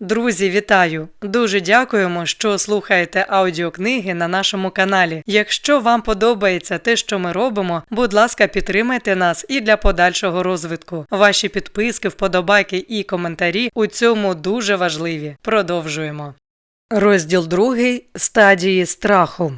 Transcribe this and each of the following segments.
Друзі, вітаю! Дуже дякуємо, що слухаєте аудіокниги на нашому каналі. Якщо вам подобається те, що ми робимо, будь ласка, підтримайте нас і для подальшого розвитку. Ваші підписки, вподобайки і коментарі у цьому дуже важливі. Продовжуємо. Розділ другий стадії страху.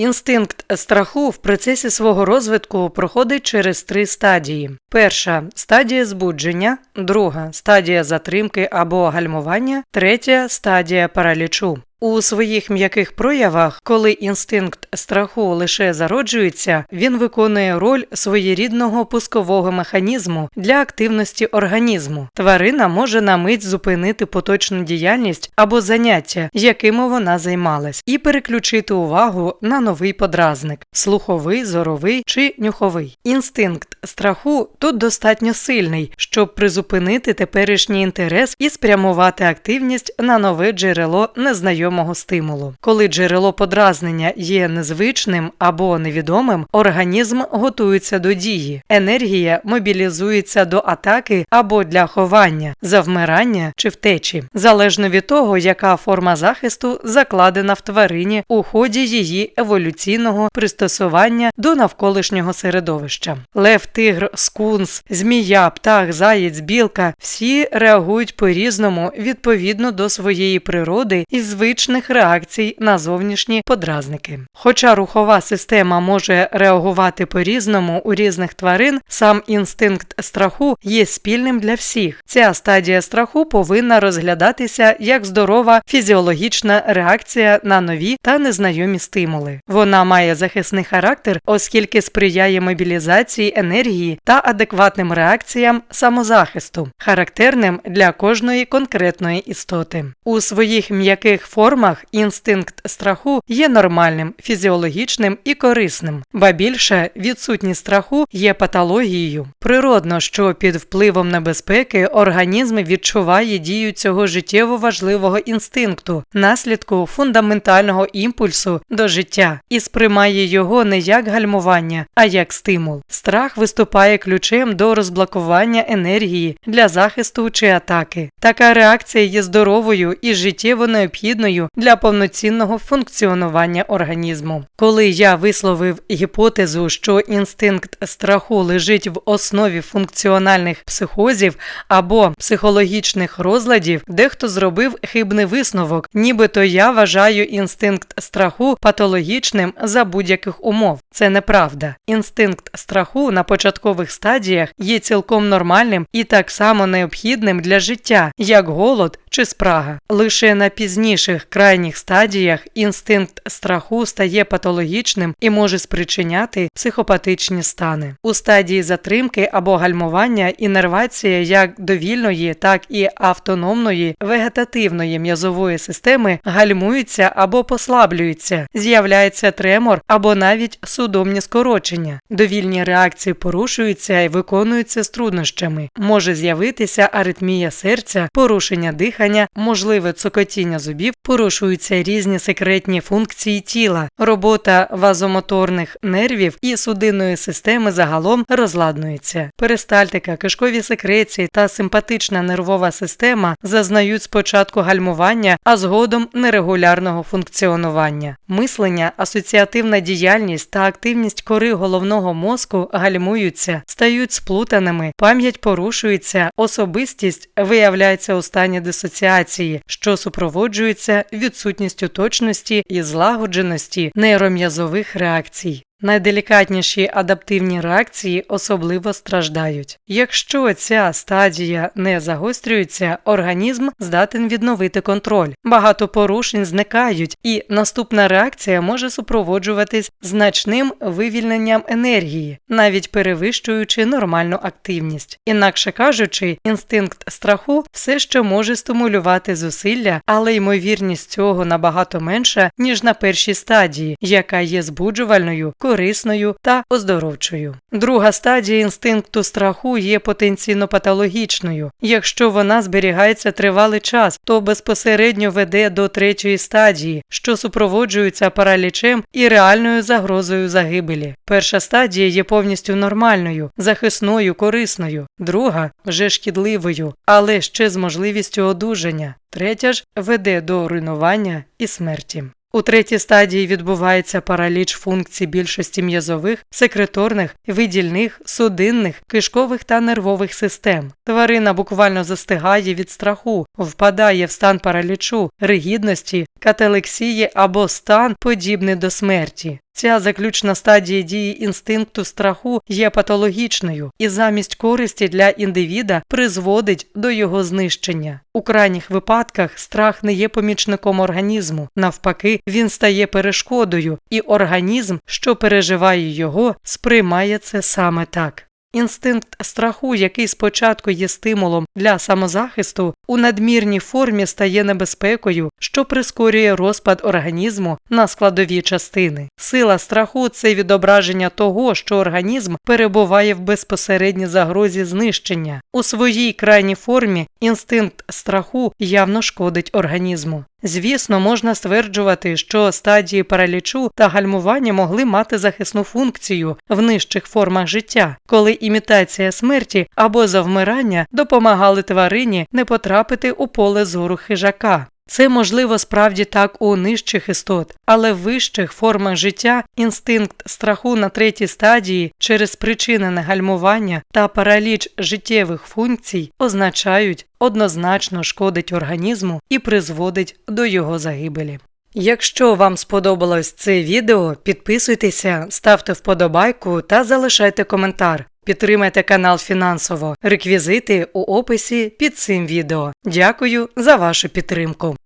Інстинкт страху в процесі свого розвитку проходить через три стадії: перша стадія збудження, друга стадія затримки або гальмування, третя стадія паралічу. У своїх м'яких проявах, коли інстинкт страху лише зароджується, він виконує роль своєрідного пускового механізму для активності організму. Тварина може на мить зупинити поточну діяльність або заняття, якими вона займалась, і переключити увагу на новий подразник слуховий, зоровий чи нюховий. Інстинкт страху тут достатньо сильний, щоб призупинити теперішній інтерес і спрямувати активність на нове джерело незнайомого стимулу. Коли джерело подразнення є незвичним або невідомим, організм готується до дії, енергія мобілізується до атаки або для ховання, завмирання чи втечі, залежно від того, яка форма захисту закладена в тварині у ході її еволюційного пристосування до навколишнього середовища. Лев, тигр, скунс, змія, птах, заєць, білка всі реагують по-різному відповідно до своєї природи і звичних реакцій на зовнішні подразники. Хоча рухова система може реагувати по-різному у різних тварин, сам інстинкт страху є спільним для всіх. Ця стадія страху повинна розглядатися як здорова фізіологічна реакція на нові та незнайомі стимули. Вона має захисний характер, оскільки сприяє мобілізації енергії та адекватним реакціям самозахисту, характерним для кожної конкретної істоти. У своїх м'яких формах інстинкт страху є нормальним, фізіологічним і корисним, ба більше відсутність страху є патологією. Природно, що під впливом небезпеки організм відчуває дію цього життєво важливого інстинкту, наслідку фундаментального імпульсу до життя і сприймає його не як гальмування, а як стимул. Страх виступає ключем до розблокування енергії для захисту чи атаки. Така реакція є здоровою і життєво необхідною для повноцінного функціонування організму. Коли я висловив гіпотезу, що інстинкт страху лежить в основі функціональних психозів або психологічних розладів, дехто зробив хибний висновок, нібито я вважаю інстинкт страху патологічним за будь-яких умов. Це неправда. Інстинкт страху на початкових стадіях є цілком нормальним і так само необхідним для життя, як голод чи спрага. Лише на пізніших крайніх стадіях інстинкт страху стає патологічним і може спричиняти психопатичні стани. У стадії затримки або гальмування інервація як довільної, так і автономної вегетативної м'язової системи гальмуються або послаблюються, з'являється тремор або навіть судомні скорочення. Довільні реакції порушуються і виконуються з труднощами. Може з'явитися аритмія серця, порушення дихання, можливе цокотіння зубів, порушуються різні секретні функції тіла, робота вазомоторних нервів і судинної системи загалом розладнується. Перистальтика, кишкові секреції та симпатична нервова система зазнають спочатку гальмування, а згодом нерегулярного функціонування. Мислення, асоціативна діяльність та активність кори головного мозку гальмуються, стають сплутаними, пам'ять порушується, особистість виявляється у стані дисоціації, що супроводжується відсутністю точності і злагодженості нейром'язових реакцій. Найделікатніші адаптивні реакції особливо страждають. Якщо ця стадія не загострюється, організм здатен відновити контроль. Багато порушень зникають, і наступна реакція може супроводжуватись значним вивільненням енергії, навіть перевищуючи нормальну активність. Інакше кажучи, інстинкт страху все ще може стимулювати зусилля, але ймовірність цього набагато менша, ніж на першій стадії, яка є збуджувальною корисною та оздоровчою. Друга стадія інстинкту страху є потенційно патологічною. Якщо вона зберігається тривалий час, то безпосередньо веде до третьої стадії, що супроводжується паралічем і реальною загрозою загибелі. Перша стадія є повністю нормальною, захисною, корисною, друга вже шкідливою, але ще з можливістю одужання. Третя ж веде до руйнування і смерті. У третій стадії відбувається параліч функцій більшості м'язових, секреторних, видільних, судинних, кишкових та нервових систем. Тварина буквально застигає від страху, впадає в стан паралічу, ригідності, каталексії або стан, подібний до смерті. Ця заключна стадія дії інстинкту страху є патологічною і замість користі для індивіда призводить до його знищення. У крайніх випадках страх не є помічником організму, навпаки, він стає перешкодою, і організм, що переживає його, сприймає це саме так. Інстинкт страху, який спочатку є стимулом для самозахисту, у надмірній формі стає небезпекою, що прискорює розпад організму на складові частини. Сила страху це відображення того, що організм перебуває в безпосередній загрозі знищення. У своїй крайній формі інстинкт страху явно шкодить організму. Звісно, можна стверджувати, що стадії паралічу та гальмування могли мати захисну функцію в нижчих формах життя, коли імітація смерті або завмирання допомагали тварині не потрапити у поле зору хижака. Це можливо справді так у нижчих істот, але в вищих формах життя інстинкт страху на третій стадії через причинене гальмування та параліч життєвих функцій означають однозначно шкодить організму і призводить до його загибелі. Якщо вам сподобалось це відео, підписуйтеся, ставте вподобайку та залишайте коментар. Підтримайте канал фінансово. Реквізити у описі під цим відео. Дякую за вашу підтримку.